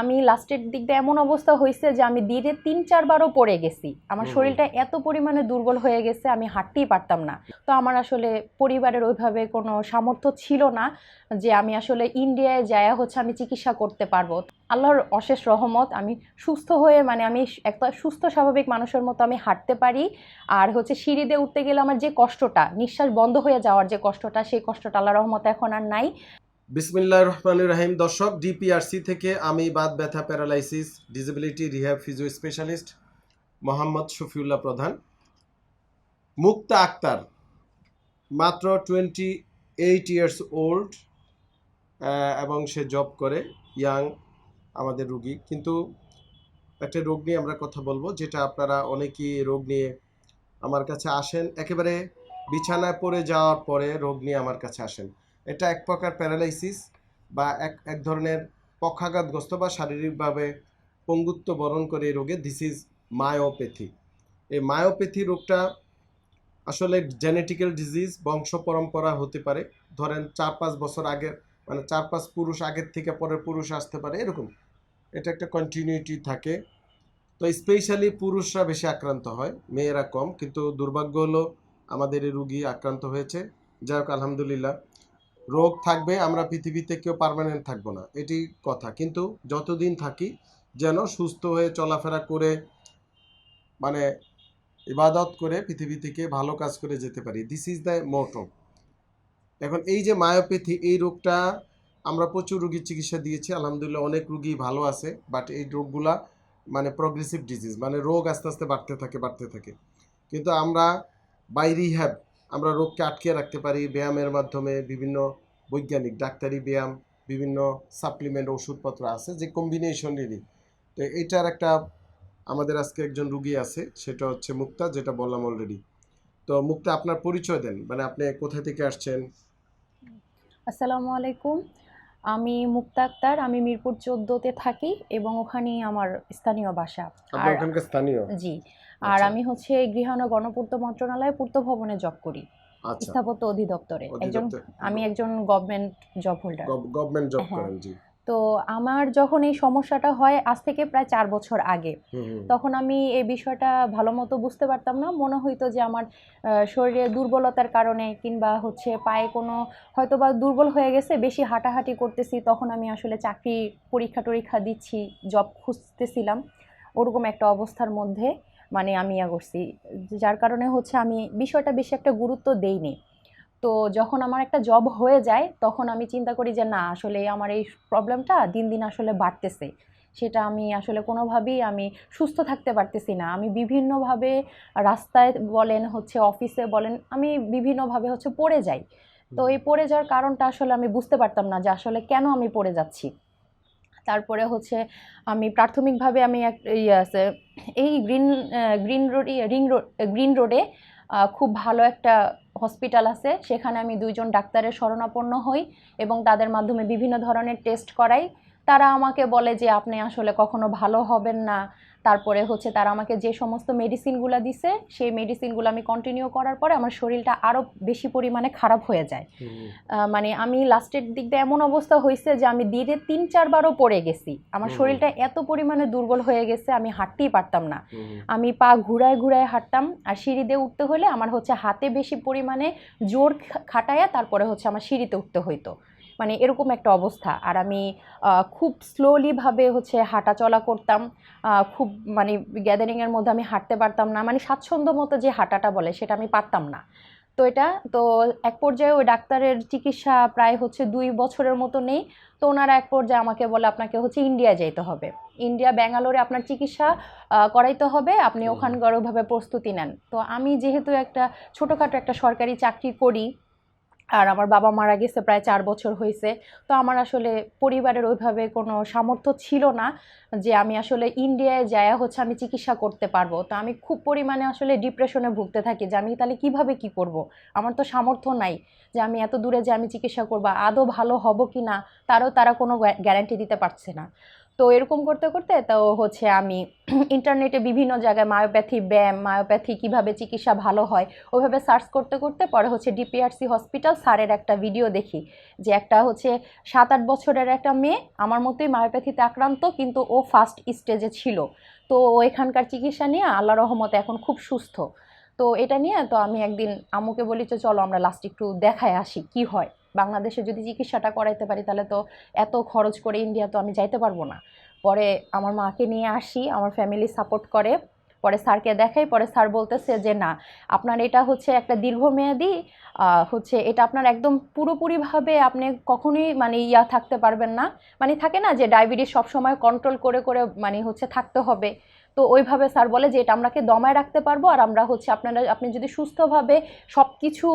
আমি লাস্টের দিক দিয়ে এমন অবস্থা হয়েছে যে আমি দিনে তিন চারবারও পড়ে গেছি। আমার শরীরটা এত পরিমাণে দুর্বল হয়ে গেছে আমি হাঁটতেই পারতাম না। তো আমার আসলে পরিবারের ওইভাবে কোনো সামর্থ্য ছিল না যে আমি আসলে ইন্ডিয়ায় যায়া হচ্ছে আমি চিকিৎসা করতে পারব। আল্লাহর অশেষ রহমত আমি সুস্থ হয়ে মানে আমি একটা সুস্থ স্বাভাবিক মানুষের মতো আমি হাঁটতে পারি। আর হচ্ছে সিঁড়িতে উঠতে গেলে আমার যে কষ্টটা নিঃশ্বাস বন্ধ হয়ে যাওয়ার যে কষ্টটা সেই কষ্টটা আল্লাহ রহমত এখন আর নাই। বিসমিল্লাহ রহমান রাহিম। দর্শক, ডিপিআরসি থেকে আমি বাদ ব্যথা paralysis, disability rehab physio specialist Mohammad Shafiullah Pradhan. Mukta Akter, মাত্র টোয়েন্টি এইট ইয়ার্স ওল্ড এবং সে জব করে ইয়াং আমাদের রুগী। কিন্তু একটা রোগ নিয়ে আমরা কথা বলব, যেটা আপনারা অনেকেই রোগ নিয়ে আমার কাছে আসেন। একেবারে বিছানায় পড়ে যাওয়ার পরে রোগ নিয়ে আমার কাছে আসেন। এটা এক প্রকার প্যারালাইসিস বা এক এক ধরনের পক্ষাঘাতগ্রস্ত বা শারীরিকভাবে পঙ্গুত্ব বরণ করে এই রোগে। দিস ইজ মায়োপ্যাথি এই মায়োপ্যাথি রোগটা আসলে জেনেটিক্যাল ডিজিজ বংশ পরম্পরা হতে পারে। ধরেন চার পাঁচ বছর আগের মানে চার পাঁচ পুরুষ আগের থেকে পরের পুরুষ আসতে পারে, এরকম। এটা একটা কন্টিনিউটি থাকে। তো স্পেশালি পুরুষরা বেশি আক্রান্ত হয়, মেয়েরা কম। কিন্তু দুর্ভাগ্য হলো আমাদের এই রুগী আক্রান্ত হয়েছে। যাই হোক, আলহামদুলিল্লাহ। রোগ থাকবে, আমরা পৃথিবীতে কেউ পার্মানেন্ট থাকব না, এটি কথা। কিন্তু যতদিন থাকি, যেন সুস্থ হয়ে চলাফেরা করে মানে ইবাদত করে পৃথিবী থেকে ভালো কাজ করে যেতে পারি। দিস ইজ দ্য মোটো এখন এই যে মায়োপ্যাথি এই রোগটা আমরা প্রচুর রুগীর চিকিৎসা দিয়েছি, আলহামদুলিল্লাহ অনেক রুগী ভালো আছে বাট এই রোগগুলা মানে প্রগ্রেসিভ ডিজিজ মানে রোগ আস্তে আস্তে বাড়তে থাকে বাড়তে থাকে। কিন্তু আমরা বাই রিহ্যাব আমরা রোগকে আটকে রাখতে পারি ব্যায়ামের মাধ্যমে বিভিন্ন বৈজ্ঞানিক, ডাক্তারি ব্যায়াম, বিভিন্ন সাপ্লিমেন্ট ওষুধপত্র আছে যে কম্বিনেশনেরই তো এটার একটা আমাদের আজকে একজন রুগী আছে, সেটা হচ্ছে মুক্তা, যেটা বললাম অলরেডি তো মুক্তা, আপনার পরিচয় দেন মানে আপনি কোথা থেকে আসছেন? আসসালামু আলাইকুম। আমি মুক্তা আক্তার আমি মিরপুর চোদ্দোতে থাকি এবং ওখানেই আমার স্থানীয় বাসা। আর স্থানীয়? জি। আর আচ্ছা। আমি হচ্ছে গৃহায়ণ গণপূর্ত মন্ত্রণালয়ে পূর্ত ভবনে জব করি। আচ্ছা। স্থাপত্য অধিদপ্তরে। একজন আমি একজন government job holder government job. করেন জি। তো আমার যখন এই সমস্যাটা হয় আজ থেকে প্রায় চার বছর আগে তখন আমি এই বিষয়টা ভালো মতো বুঝতে পারতাম না। মনে হইতো যে আমার শরীরে দুর্বলতার কারণে কিংবা হচ্ছে পায়ে কোনো হয়তো বা দুর্বল হয়ে গেছে বেশি হাঁটাহাঁটি করতেছি তখন আমি আসলে চাকরি পরীক্ষা টরীক্ষা দিচ্ছি জব খুঁজতেছিলাম। ওরকম একটা অবস্থার মধ্যে মানে আমি ইয়া করছি। যার কারণে হচ্ছে আমি বিষয়টা বেশি একটা গুরুত্ব দেইনি। তো যখন আমার একটা জব হয়ে যায় তখন আমি চিন্তা করি যে না আসলে আমার এই প্রবলেমটা দিন দিন আসলে বাড়তেছে। সেটা আমি আসলে কোনোভাবেই আমি সুস্থ থাকতে পারতেছি না। আমি বিভিন্নভাবে রাস্তায় বলেন হচ্ছে অফিসে বলেন আমি বিভিন্নভাবে হচ্ছে পড়ে যাই। তো এই পড়ে যাওয়ার কারণটা আসলে আমি বুঝতে পারতাম না যে আসলে কেন আমি পড়ে যাচ্ছি। তারপরে হচ্ছে আমি প্রাথমিকভাবে আমি এক ইয়ে আছে এই green green road ring road green রোডে খুব ভালো একটা হসপিটাল আছে, সেখানে আমি দুইজন ডাক্তারের শরণাপন্ন হই এবং তাদের মাধ্যমে বিভিন্ন ধরনের টেস্ট করাই। তারা আমাকে বলে যে, আপনি আসলে কখনো ভালো হবেন না। তারপরে হচ্ছে তারা আমাকে যে সমস্ত মেডিসিনগুলো দিছে সেই মেডিসিনগুলো আমি কন্টিনিউ করার পরে আমার শরীরটা আরও বেশি পরিমাণে খারাপ হয়ে যায়। মানে আমি লাস্টের দিক দিয়ে এমন অবস্থা হয়েছে যে আমি দিনে তিন চারবারও পড়ে গেছি। আমার শরীরটা এত পরিমাণে দুর্বল হয়ে গেছে আমি হাঁটতেই পারতাম না। আমি পা ঘুরায় ঘুরায় হাঁটতাম আর সিঁড়ি দিয়ে উঠতে হলে আমার হচ্ছে হাতে বেশি পরিমাণে জোর খাটায়া তারপরে হচ্ছে আমার সিঁড়িতে উঠতে হইতো। মানে এরকম একটা অবস্থা। আর আমি খুব স্লোলিভাবে হচ্ছে হাঁটা চলা করতাম খুব মানে গ্যাদারিংয়ের মধ্যে আমি হাঁটতে পারতাম না। মানে স্বাচ্ছন্দ্য মতো যে হাঁটাটা বলে সেটা আমি পারতাম না। তো এটা তো এক পর্যায়ে ওই ডাক্তারের চিকিৎসা প্রায় হচ্ছে দুই বছরের মতো নেই। তো ওনারা এক পর্যায়ে আমাকে বলে আপনাকে হচ্ছে ইন্ডিয়া যেতে হবে। ইন্ডিয়া ব্যাঙ্গালোরে আপনার চিকিৎসা করাইতে হবে। আপনি। ওখানকার ওইভাবে প্রস্তুতি নেন। তো আমি যেহেতু একটা ছোটোখাটো একটা সরকারি চাকরি করি আর আমার বাবা মারা গেছে প্রায় চার বছর হয়েছে। তো আমার আসলে পরিবারের ওইভাবে কোনো সামর্থ্য ছিল না যে আমি আসলে ইন্ডিয়ায় যায়া হচ্ছে আমি চিকিৎসা করতে পারব। তো আমি খুব পরিমাণে আসলে ডিপ্রেশনে ভুগতে থাকি যে আমি তাহলে কীভাবে কি করব। আমার তো সামর্থ্য নাই যে আমি এত দূরে যে আমি চিকিৎসা করব, আদৌ ভালো হব কি না তারও তারা কোনো গ্যারান্টি দিতে পারছে না। তো এরকম করতে করতে তো হচ্ছে আমি ইন্টারনেটে বিভিন্ন জায়গায় মায়োপ্যাথি ব্যায়াম মায়োপ্যাথি কীভাবে চিকিৎসা ভালো হয়, ওইভাবে সার্চ করতে করতে পরে হচ্ছে ডিপিআরসি হসপিটাল স্যারের একটা ভিডিও দেখি যে একটা হচ্ছে সাত আট বছরের একটা মেয়ে আমার মতোই মায়োপ্যাথিতে আক্রান্ত কিন্তু ও ফার্স্ট স্টেজে ছিল। তো এখানকার চিকিৎসা নিয়ে আল্লাহ রহমতে এখন খুব সুস্থ। তো এটা নিয়ে তো আমি একদিন আম্মুকে বলি যে চলো আমরা লাস্ট একটু দেখায় আসি কি হয়। বাংলাদেশে যদি চিকিৎসাটা করাইতে পারি, তাহলে তো এত খরচ করে ইন্ডিয়া তো আমি যাইতে পারব না। পরে আমার মাকে নিয়ে আসি, আমার ফ্যামিলি সাপোর্ট করে। পরে স্যারকে দেখাই, পরে স্যার বলতেছে যে, না, আপনার এটা হচ্ছে একটা দীর্ঘমেয়াদী হচ্ছে এটা আপনার একদম পুরোপুরিভাবে আপনি কখনোই মানে ইয়া থাকতে পারবেন না। মানে থাকে না যে, ডায়াবেটিস সবসময় কন্ট্রোল করে করে মানে হচ্ছে থাকতে হবে। তো ওইভাবে স্যার বলে যে এটা আমরাকে দমায় রাখতে পারব আর আমরা হচ্ছে আপনারা, আপনি যদি সুস্থভাবে সব কিছু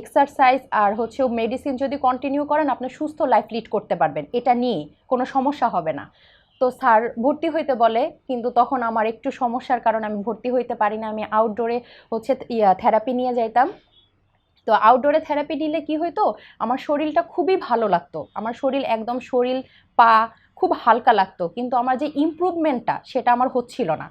এক্সারসাইজ আর হচ্ছে মেডিসিন যদি কন্টিনিউ করেন, আপনি সুস্থ লাইফ লিড করতে পারবেন। এটা নিয়ে কোনো সমস্যা হবে না। তো স্যার ভর্তি হইতে বলে, কিন্তু তখন আমার একটু সমস্যার কারণে আমি ভর্তি হইতে পারি না। আমি আউটডোরে হচ্ছে থেরাপি নিয়ে যাইতাম। তো আউটডোরে থেরাপি নিলে কি হইতো? আমার শরীরটা খুবই ভালো লাগতো। আমার শরীর একদম শরীর, পা খুব হালকা লাগতো, কিন্তু আমার যে ইমপ্রুভমেন্টটা সেটা আমার হচ্ছিল না।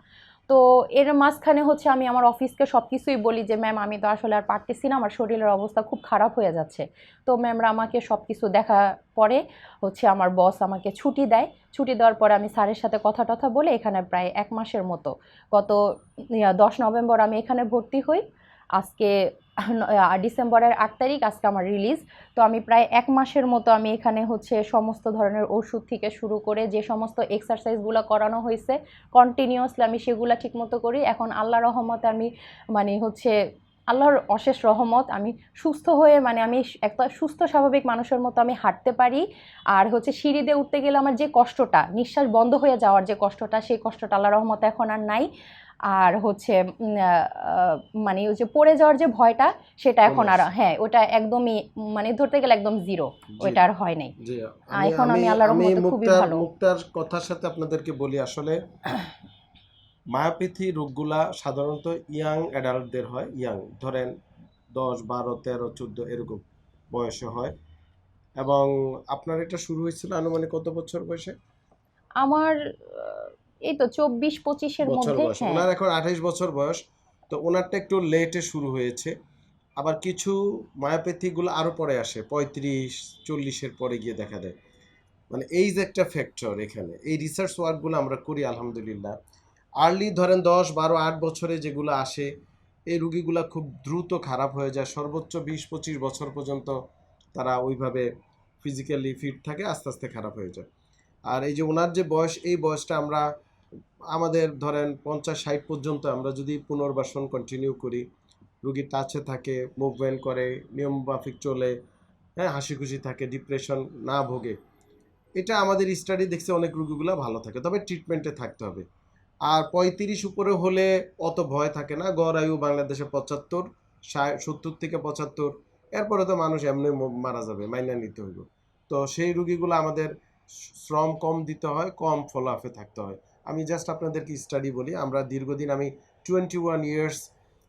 তো এর মাঝখানে হচ্ছে আমি আমার অফিসকে সব কিছুই বলি যে ম্যাম আমি তো আসলে আর পারতেছি না, আমার শরীরের অবস্থা খুব খারাপ হয়ে যাচ্ছে। তো ম্যামরা আমাকে সব কিছু দেখা পরে হচ্ছে আমার বস আমাকে ছুটি দেয়। ছুটি দেওয়ার পরে আমি স্যারের সাথে কথা টথা বলে এখানে প্রায় এক মাসের মতো। গত দশ নভেম্বর আমি এখানে ভর্তি হই। আজকে ডিসেম্বরের আট তারিখ আজকে আমার রিলিজ তো আমি প্রায় এক মাসের মতো আমি এখানে হচ্ছে সমস্ত ধরনের ওষুধ থেকে শুরু করে যে সমস্ত এক্সারসাইজগুলো করানো হয়েছে কন্টিনিউয়াসলি আমি সেগুলো ঠিকমতো করি। এখন আল্লাহ রহমতে আমি মানে হচ্ছে আল্লাহর অশেষ রহমত, আমি সুস্থ হয়ে মানে আমি একটা সুস্থ স্বাভাবিক মানুষের মতো আমি হাঁটতে পারি। আর হচ্ছে সিঁড়ি দিয়ে উঠতে গেলে আমার যে কষ্টটা, নিঃশ্বাস বন্ধ হয়ে যাওয়ার যে কষ্টটা, সেই কষ্টটা আল্লাহ রহমতে এখন আর নাই। আর হচ্ছে মানে ওই যে পড়ে যাওয়ার যে ভয়টা সেটা এখন আর হ্যাঁ ওটা একদমই মানে ধরতে গেলে একদম জিরো জি, ওইটা আর হয় নাই। এখন আমি আল্লাহর রহমতে খুবই ভালো। মুক্তার কথার সাথে আপনাদেরকে বলি আসলে মায়াপেথি রোগগুলা সাধারণত ইয়াং অ্যাডাল্টদের হয় ইয়াং ধরেন দশ বারো তেরো চোদ্দ এরকম বয়সে হয়। এবং আপনার এটা শুরু হয়েছিল আনুমানিক কত বছর বয়সে? আমার এই তো চব্বিশ পঁচিশের মধ্যে বয়স। হ্যাঁ। ওনার এখন আঠাইশ বছর বয়স তো ওনারটা একটু লেটে শুরু হয়েছে। আবার কিছু মায়োপ্যাথিগুলো আরও পরে আসে পঁয়ত্রিশ চল্লিশের পরে গিয়ে দেখা দেয় মানে এই যে একটা ফ্যাক্টর এখানে এই রিসার্চ ওয়ার্কগুলো আমরা করি আলহামদুলিল্লাহ। আর্লি ধরেন দশ বারো আট বছরে যেগুলো আসে এই রুগীগুলো খুব দ্রুত খারাপ হয়ে যায়। সর্বোচ্চ বিশ পঁচিশ বছর পর্যন্ত তারা ওইভাবে ফিজিক্যালি ফিট থাকে আস্তে আস্তে খারাপ হয়ে যায়। আর এই যে ওনার যে বয়স এই বয়সটা আমরা আমাদের ধরেন পঞ্চাশ, ষাট পর্যন্ত আমরা যদি পুনর্বাসন কন্টিনিউ করি রুগী টাচে থাকে মুভমেন্ট করে নিয়ম মাফিক চলে হ্যাঁ হাসি খুশি থাকে ডিপ্রেশন না ভোগে, এটা আমাদের স্টাডি দেখছে অনেক রুগীগুলো ভালো থাকে, তবে ট্রিটমেন্টে থাকতে হবে। আর পঁয়ত্রিশ উপরে হলে অত ভয় থাকে না, গড় আয়ু বাংলাদেশে পঁচাত্তর সত্তর থেকে পঁচাত্তর, এরপরে তো মানুষ এমনি মারা যাবে, মাইনা নিতে হইব। তো সেই রুগীগুলো আমাদের শ্রম কম দিতে হয়, কম ফলাফে থাকতে হয়। আমি জাস্ট আপনাদেরকে স্টাডি বলি, আমরা দীর্ঘদিন আমি টোয়েন্টি ওয়ান ইয়ার্স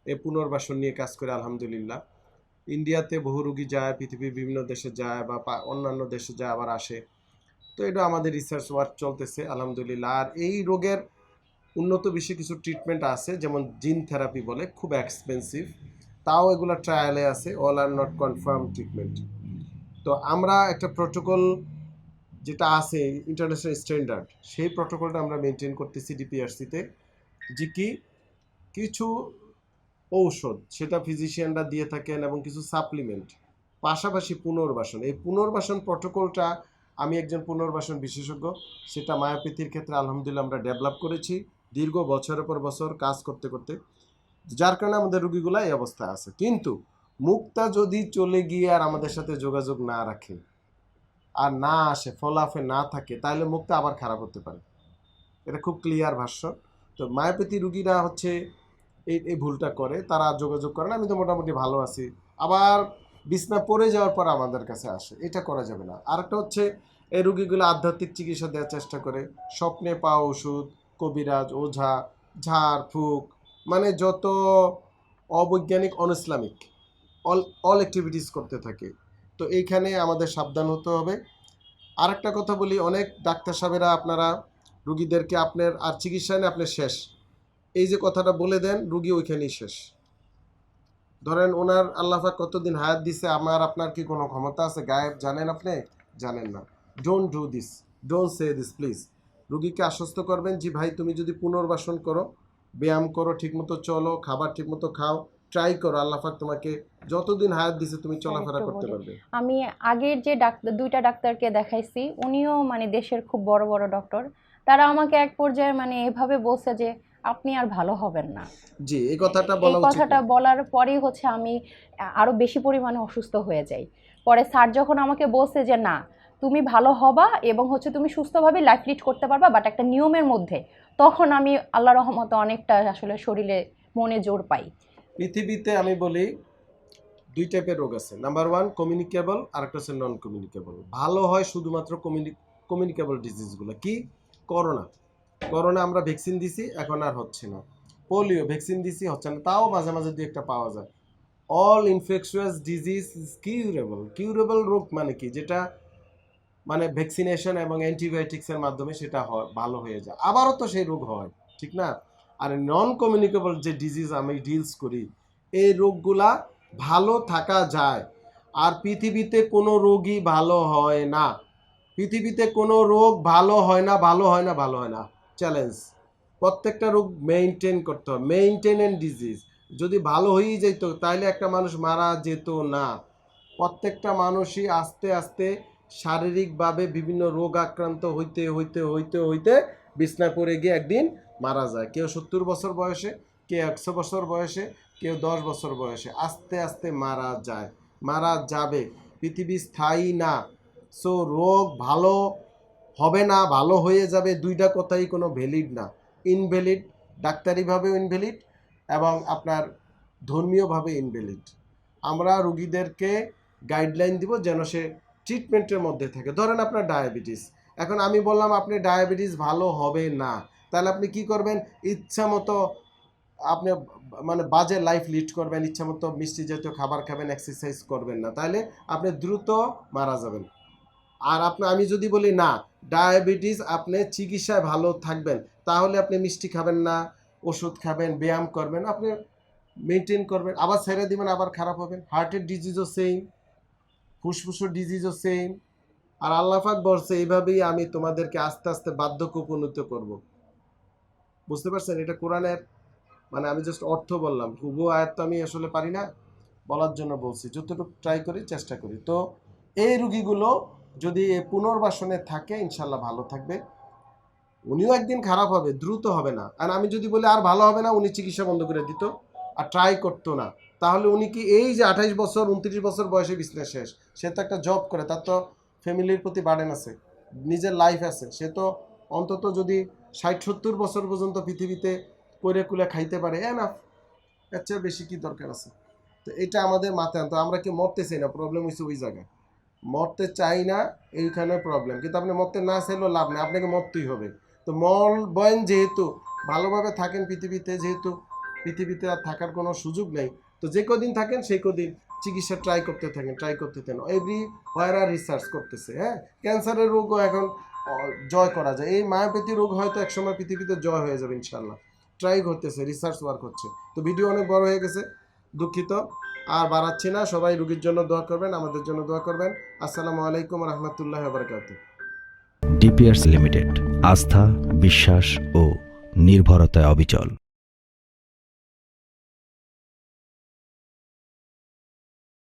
এ পুনর্বাসন নিয়ে কাজ করি, আলহামদুলিল্লাহ। ইন্ডিয়াতে বহু রুগী যায়, পৃথিবীর বিভিন্ন দেশে যায় বা অন্যান্য দেশে যায়, আবার আসে। তো এটা আমাদের রিসার্চ ওয়ার্ক চলতেছে, আলহামদুলিল্লাহ। আর এই রোগের উন্নত বিশ্বে কিছু ট্রিটমেন্ট আছে, যেমন জিন থেরাপি বলে, খুব এক্সপেন্সিভ তাও এগুলো ট্রায়ালে আছে all are not confirm treatment তো আমরা একটা প্রোটোকল যেটা আছে ইন্টারন্যাশনাল স্ট্যান্ডার্ড সেই প্রোটোকলটা আমরা মেনটেন করতেছি ডিপিআরসিতে যে কি কিছু ঔষধ, সেটা ফিজিশিয়ানরা দিয়ে থাকেন এবং কিছু সাপ্লিমেন্ট পাশাপাশি পুনর্বাসন। এই পুনর্বাসন প্রোটোকলটা আমি একজন পুনর্বাসন বিশেষজ্ঞ, সেটা মায়াপ্যাথির ক্ষেত্রে আলহামদুলিল্লাহ আমরা ডেভেলপ করেছি দীর্ঘ বছরের পর বছর কাজ করতে করতে। যার কারণে আমাদের রুগীগুলা এই অবস্থায় আছে। কিন্তু মুক্তা যদি চলে গিয়ে আর আমাদের সাথে যোগাযোগ না রাখে আর না আসে ফলাফে না থাকে, তাহলে মুখটা আবার খারাপ হতে পারে। এটা খুব ক্লিয়ার ভাষ্য। তো মায়াপ্যাথি রুগীরা হচ্ছে এই এই ভুলটা করে, তারা যোগাযোগ করে না, আমি তো মোটামুটি ভালো আছি। আবার বিছনা পড়ে যাওয়ার পর আমাদের কাছে আসে, এটা করা যাবে না। আরেকটা হচ্ছে, এই রুগীগুলো আধ্যাত্মিক চিকিৎসা দেওয়ার চেষ্টা করে, স্বপ্নে পাওয়া ওষুধ, কবিরাজ, ওঝা, ঝাড়, ফুক মানে যত অবৈজ্ঞানিক, অনইসলামিক, অল অল অ্যাক্টিভিটিস করতে থাকে। তো এইখানে আমাদের সাবধান হতে হবে। আরেকটা কথা বলি, অনেক ডাক্তার সাহেবেরা আপনারা রুগীদেরকে আপনার, আর চিকিৎসা নেই আপনার শেষ। এই যে কথাটা বলে দেন, রুগী ওইখানেই শেষ। ধরেন ওনার আল্লাহাক কতদিন হায়াত দিছে, আমার আপনার কি কোনো ক্ষমতা আছে? গায়েব জানেন আপনি? জানেন না। Don't do this don't say this please রুগীকে আশ্বস্ত করবেন যে ভাই, তুমি যদি পুনর্বাসন করো, ব্যায়াম করো, ঠিকমতো চলো, খাবার ঠিকমতো খাও ট্রাই করো আল্লাহাক তোমাকে যতদিন হায়াত দিছে তুমি চলাফেরা করতে পারবে। আমি আগের যে ডাক্তার দুইটা ডাক্তারকে দেখাইছি উনিও মানে দেশের খুব বড় বড় ডক্টর তারা আমাকে এক পর্যায়ে মানে এভাবে বলছে যে আপনি আর ভালো হবেন না। জি এই কথাটা বলা কথাটা বলার পরেই হচ্ছে আমি আরও বেশি পরিমাণে অসুস্থ হয়ে যাই। পরে স্যার যখন আমাকে বলছে যে না তুমি ভালো হবা এবং হচ্ছে তুমি সুস্থভাবে লাইফ লিড করতে পারবা বাট একটা নিয়মের মধ্যে। তখন আমি আল্লাহ রহমতে অনেকটা আসলে শরীরে মনে জোর পাই। পৃথিবীতে আমি বলি দুই টাইপের রোগ আছে। নাম্বার ওয়ান কমিউনিকেবল আর একটা হচ্ছে নন কমিউনিকেবল ভালো হয় শুধুমাত্র কমিউনিকেবল ডিজিজগুলো কি? করোনা করোনা আমরা ভ্যাকসিন দিছি, এখন আর হচ্ছে না। পোলিও ভ্যাকসিন দিছি, হচ্ছে না। তাও মাঝে মাঝে দুই একটা পাওয়া যায়। All infectious disease is curable curable রোগ মানে কি? যেটা মানে ভ্যাকসিনেশন এবং অ্যান্টিবায়োটিক্সের মাধ্যমে সেটা হয়, ভালো হয়ে যায়। আবারও তো সেই রোগ হয়, ঠিক না? আর নন কমিউনিকেবল যে ডিজিজ আমি ডিলস করি, এই রোগগুলা ভালো থাকা যায়। আর পৃথিবীতে কোনো রোগই ভালো হয় না। পৃথিবীতে কোনো রোগ ভালো হয় না, ভালো হয় না, ভালো হয় না। চ্যালেঞ্জ প্রত্যেকটা রোগ মেনটেন করতে হবে মেনটেন ডিজিজ যদি ভালো হয়েই যেত তাহলে একটা মানুষ মারা যেত না। প্রত্যেকটা মানুষই আস্তে আস্তে শারীরিকভাবে বিভিন্ন রোগ আক্রান্ত হইতে হইতে হইতে হইতে বিছনায় পড়ে গিয়ে একদিন মারা যায়। কেউ সত্তর বছর বয়সে, কেউ একশো বছর বয়সে, কেউ দশ বছর বয়সে। আস্তে আস্তে মারা যায়। মারা যাবে। পৃথিবী স্থায়ী না। সো রোগ ভালো হবে না, ভালো হয়ে যাবে দুইটা কথাই কোনো ভ্যালিড না। ইনভ্যালিড ডাক্তারিভাবেও ইনভ্যালিড এবং আপনার ধর্মীয়ভাবে ইনভ্যালিড আমরা রুগীদেরকে গাইডলাইন দিব যেন সে ট্রিটমেন্টের মধ্যে থাকে। ধরেন আপনার ডায়াবেটিস এখন আমি বললাম, আপনি ডায়াবেটিস ভালো হবে না। তাহলে আপনি কি করবেন? ইচ্ছা মতো আপনি মানে বাজে লাইফ লিড করবেন, ইচ্ছা মতো মিষ্টি জাতীয় খাবার খাবেন এক্সারসাইজ করবেন না। তাহলে আপনি দ্রুত মারা যাবেন। আর আপনি, আমি যদি বলি না ডায়াবেটিস আপনি চিকিৎসায় ভালো থাকবেন, তাহলে আপনি মিষ্টি খাবেন না, ওষুধ খাবেন, ব্যায়াম করবেন, আপনি মেনটেন করবেন। আবার ছেড়ে দিবেন, আবার খারাপ হবেন। হার্টের ডিজিজও সেম ফুসফুসের ডিজিজও সেম আর আল্লাহাক বলছে, এইভাবেই আমি তোমাদেরকে আস্তে আস্তে বার্ধক্য উপনীত করব। বুঝতে পারছেন? এটা কোরআনের মানে আমি জাস্ট অর্থ বললাম। হুবু আয়াত তো আমি আসলে পারি না, বলার জন্য বলছি। যতটুকু ট্রাই করি, চেষ্টা করি। তো এই রুগীগুলো যদি পুনর্বাসনে থাকে ইনশাল্লাহ ভালো থাকবে। উনিও একদিন খারাপ হবে, দ্রুত হবে না। আর আমি যদি বলি, আর ভালো হবে না, উনি চিকিৎসা বন্ধ করে দিত, আর ট্রাই করতো না। তাহলে উনি কি এই যে আঠাইশ বছর, উনত্রিশ বছর বয়সে বিজনেস শেষ? সে তো একটা জব করে, তার তো ফ্যামিলির প্রতি বার্ডেন আছে, নিজের লাইফ আছে। সে তো অন্তত যদি ষাট সত্তর বছর পর্যন্ত পৃথিবীতে করে কুলে খাইতে পারে এনাফ এর চেয়ে বেশি কি দরকার আছে? তো এটা আমাদের মাথায় আনতে আমরা কি মরতে চাই না? প্রবলেম হয়েছে ওই জায়গায়। মরতে চাই না, এইখানে প্রবলেম কিন্তু আপনি মরতে না চাইলেও লাভ নেই। আপনাকে মরতেই হবে। তো মল বয়েন যেহেতু, ভালোভাবে থাকেন পৃথিবীতে, যেহেতু পৃথিবীতে আর থাকার কোনো সুযোগ নেই। তো যে কদিন থাকেন সেই কদিন চিকিৎসা ট্রাই করতে থাকেন ট্রাই করতে থাকেন। এভরি হোয়ার রিসার্চ করতেছে হ্যাঁ? ক্যান্সারের রোগও এখন জয় করা যায়। এই মায়াপ্যাথি রোগ হয়তো একসময় পৃথিবীতে জয় হয়ে যাবে ইনশাল্লাহ ট্রাই করতেছে রিসার্চ ওয়ার্ক হচ্ছে। তো ভিডিও অনেক বড় হয়ে গেছে, দুঃখিত। আর বাড়াচ্ছি না, সবাই রুগীর জন্য দোয়া করবেন, আমাদের জন্য দোয়া করবেন। আসসালামু আলাইকুম রহমতুল্লাহ বারকাত ডিপিআরস লিমিটেড আস্থা, বিশ্বাস ও নির্ভরতায় অবিচল।